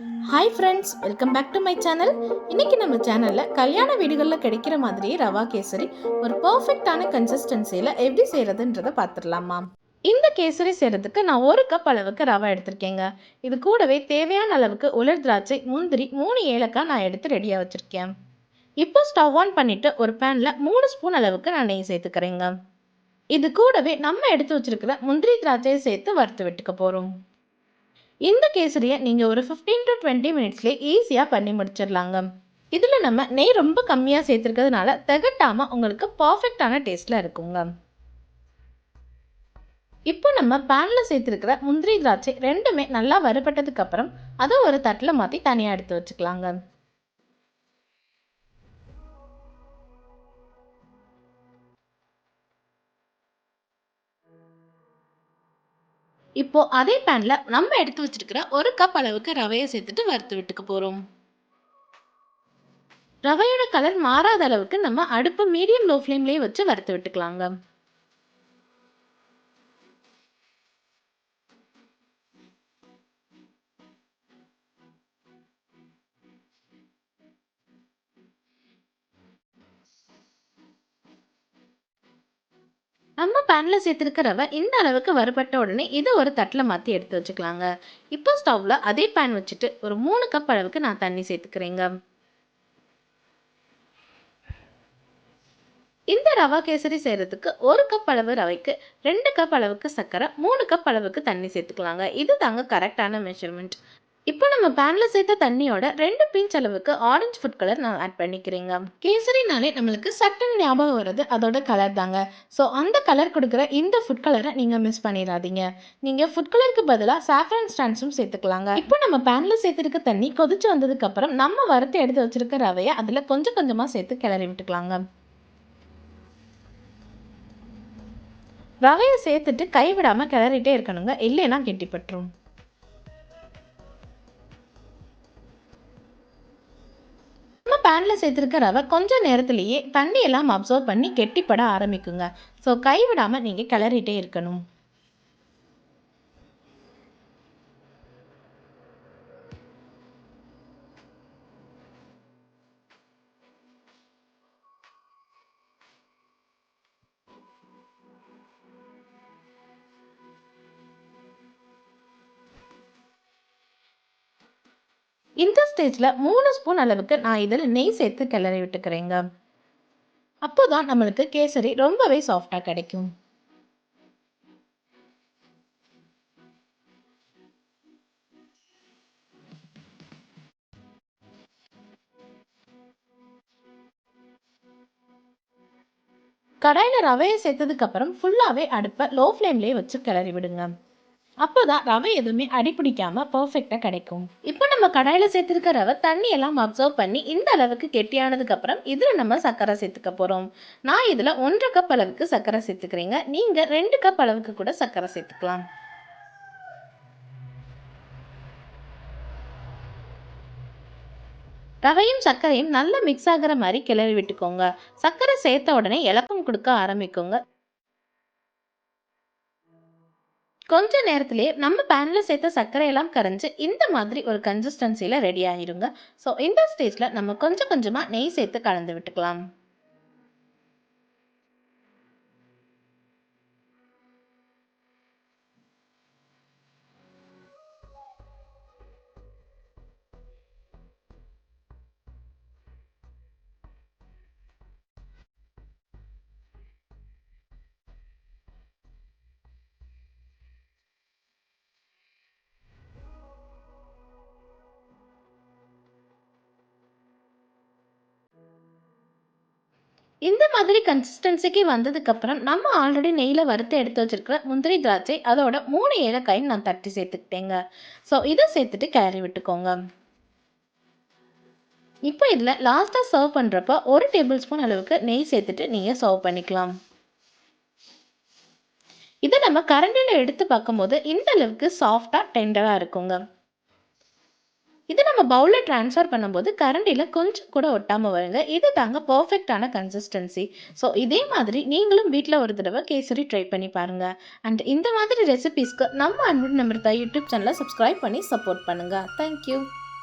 Hi friends welcome back to my channel இன்னைக்கு நம்ம சேனலில் கல்யாண வீடுகளில் கிடைக்கிற மாதிரியே ரவா கேசரி ஒரு பர்ஃபெக்டான கன்சிஸ்டன்சியில் எப்படி செய்கிறதுன்றதை பார்த்துடலாமா? இந்த கேசரி செய்கிறதுக்கு நான் ஒரு கப் அளவுக்கு ரவா எடுத்திருக்கேங்க. இது கூடவே தேவையான அளவுக்கு உலர் திராட்சை முந்திரி மூணு ஏலக்காய் நான் எடுத்து ரெடியாக வச்சுருக்கேன். இப்போ ஸ்டவ் ஆன் பண்ணிவிட்டு ஒரு பேனில் மூணு ஸ்பூன் அளவுக்கு நான் நெய் சேர்த்துக்கிறேங்க. இது கூடவே நம்ம எடுத்து வச்சுருக்கிற முந்திரி திராட்சையை சேர்த்து வறுத்து விட்டுக்க போகிறோம் இந்த கேசரியை நீங்கள் ஒரு ஃபிஃப்டீன் டு டுவெண்ட்டி மினிட்ஸ்லேயே ஈஸியாக பண்ணி முடிச்சிடலாங்க இதில் நம்ம நெய் ரொம்ப கம்மியாக சேர்த்துருக்கிறதுனால திகட்டாமல் உங்களுக்கு பர்ஃபெக்டான டேஸ்ட்டில் இருக்குங்க. இப்போ நம்ம பேனில் சேர்த்துருக்கிற முந்திரி திராட்சை ரெண்டுமே நல்லா வறுபட்டதுக்கப்புறம் அதை ஒரு தட்டில் மாற்றி தனியாக எடுத்து வச்சுக்கலாங்க. இப்போது அதே பேனில் நம்ம எடுத்து வச்சிருக்கிற ஒரு கப் அளவுக்கு ரவையை சேர்த்துட்டு வறுத்து விட்டுக்க போகிறோம் ரவையோட கலர் மாறாத அளவுக்கு நம்ம அடுப்பு மீடியம் லோ ஃப்ளேம்லேயே வச்சு வறுத்து விட்டுக்கலாங்க. நம்ம பேனில் சேர்த்துருக்க ரவை இந்த அளவுக்கு வறுபட்ட உடனே இதை ஒரு தட்டில் மாற்றி எடுத்து வச்சுக்கலாங்க. இப்போ ஸ்டவ்வில் அதே பேன் வச்சுட்டு ஒரு மூணு கப் அளவுக்கு நான் தண்ணி சேர்த்துக்கிறேங்க. இந்த ரவா கேசரி செய்கிறதுக்கு ஒரு கப் அளவு ரவைக்கு ரெண்டு கப் அளவுக்கு சர்க்கரை மூணு கப் அளவுக்கு தண்ணி சேர்த்துக்கலாங்க. இது தாங்க கரெக்டான மெஷர்மெண்ட் இப்போ நம்ம பேனில் சேர்த்த தண்ணியோட ரெண்டு பிஞ்ச் அளவுக்கு ஆரஞ்சு ஃபுட் கலர் நான் ஆட் பண்ணிக்கிறேங்க. கேசரினாலே நம்மளுக்கு சட்டன் ஞாபகம் வர்றது அதோட கலர் தாங்க. ஸோ அந்த கலர் கொடுக்குற இந்த ஃபுட் கலரை நீங்கள் மிஸ் பண்ணிடாதீங்க. நீங்கள் ஃபுட் கலருக்கு பதிலாக சாஃப்ரான் ஸ்டான்ஸும் சேர்த்துக்கலாங்க. இப்போ நம்ம பேனில் சேர்த்துருக்க தண்ணி கொதிச்சு வந்ததுக்கப்புறம் நம்ம வறுத்து எடுத்து வச்சிருக்க ரவையை அதில் கொஞ்சம் கொஞ்சமாக சேர்த்து கிளறி விட்டுக்கலாங்க. ரவையை சேர்த்துட்டு கைவிடாமல் கிளறிட்டே இருக்கணுங்க. இல்லைன்னா கெட்டிப்பட்டுரும். பேனில் சேர்த்துருக்க ரவை கொஞ்சம் நேரத்துலேயே தண்ணியெல்லாம் அப்சர்வ் பண்ணி கெட்டிப்பட ஆரம்பிக்குங்க. ஸோ கைவிடாமல் நீங்கள் கிளறிட்டே இருக்கணும். இந்த ஸ்டேஜில் மூணு ஸ்பூன் அளவுக்கு நான் இதில் நெய் சேர்த்து கிளறி விட்டுக்கிறேங்க. அப்போ தான் நம்மளுக்கு கேசரி ரொம்பவே சாஃப்டாக கிடைக்கும். கடாயில் ரவையை சேர்த்ததுக்கப்புறம் ஃபுல்லாகவே அடுப்பை லோ ஃப்ளேம்லேயே வச்சு கிளறி விடுங்க. அப்போ தான் ரவை எதுவுமே அடிப்பிடிக்காமல் பர்ஃபெக்டாக கிடைக்கும். இப்போ நம்ம கடாயில் சேர்த்துருக்க ரவை தண்ணி எல்லாம் அப்சர்வ் பண்ணி இந்த அளவுக்கு கெட்டியானதுக்கப்புறம் இதில் நம்ம சர்க்கரை சேர்த்துக்க போகிறோம் நான் இதில் ஒன்றரை கப் அளவுக்கு சர்க்கரை சேர்த்துக்கிறீங்க. நீங்கள் ரெண்டு கப் அளவுக்கு கூட சர்க்கரை சேர்த்துக்கலாம். ரவையும் சர்க்கரையும் நல்லா மிக்ஸ் ஆகிற மாதிரி கிளறி விட்டுக்கோங்க. சர்க்கரை சேர்த்த உடனே இலக்கம் கொடுக்க ஆரம்பிக்குங்க. கொஞ்ச நேரத்திலே நம்ம பேனில் சேர்த்த சர்க்கரையெல்லாம் கரைஞ்சி இந்த மாதிரி ஒரு கன்சிஸ்டன்சியில் ரெடி ஆகிருங்க ஸோ இந்த ஸ்டேஜில் நம்ம கொஞ்சம் கொஞ்சமாக நெய் சேர்த்து கலந்து விட்டுக்கலாம். இந்த மாதிரி கன்சிஸ்டன்சிக்கு வந்ததுக்கப்புறம் நம்ம ஆல்ரெடி நெய்யில் வறுத்து எடுத்து வச்சிருக்கிற முந்திரி திராட்சை அதோட மூணு ஏலக்காயும் நான் தட்டி சேர்த்துக்கிட்டேங்க. ஸோ இதை சேர்த்துட்டு கிளறி விட்டுக்கோங்க. இப்போ இதில் லாஸ்ட்டாக சர்வ் பண்ணுறப்ப ஒரு டேபிள் ஸ்பூன் அளவுக்கு நெய் சேர்த்துட்டு நீங்கள் சர்வ் பண்ணிக்கலாம். இதை நம்ம கரண்டியில் எடுத்து பார்க்கும்போது இந்த அளவுக்கு சாஃப்டாக டெண்டராக இருக்குங்க. இது நம்ம பவுலில் ட்ரான்ஸ்ஃபர் பண்ணும்போது கரண்டியில் கொஞ்சம் கூட ஒட்டாமல் வருங்க. இது தாங்க பர்ஃபெக்டான கன்சிஸ்டன்சி ஸோ இதே மாதிரி நீங்களும் வீட்டில் ஒரு தடவை கேசரி ட்ரை பண்ணி பாருங்கள் அண்ட் இந்த மாதிரி ரெசிபீஸ்க்கு நம்ம அன்பு தான் யூடியூப் சேனலை சப்ஸ்கிரைப் பண்ணி சப்போர்ட் பண்ணுங்கள் தேங்க்யூ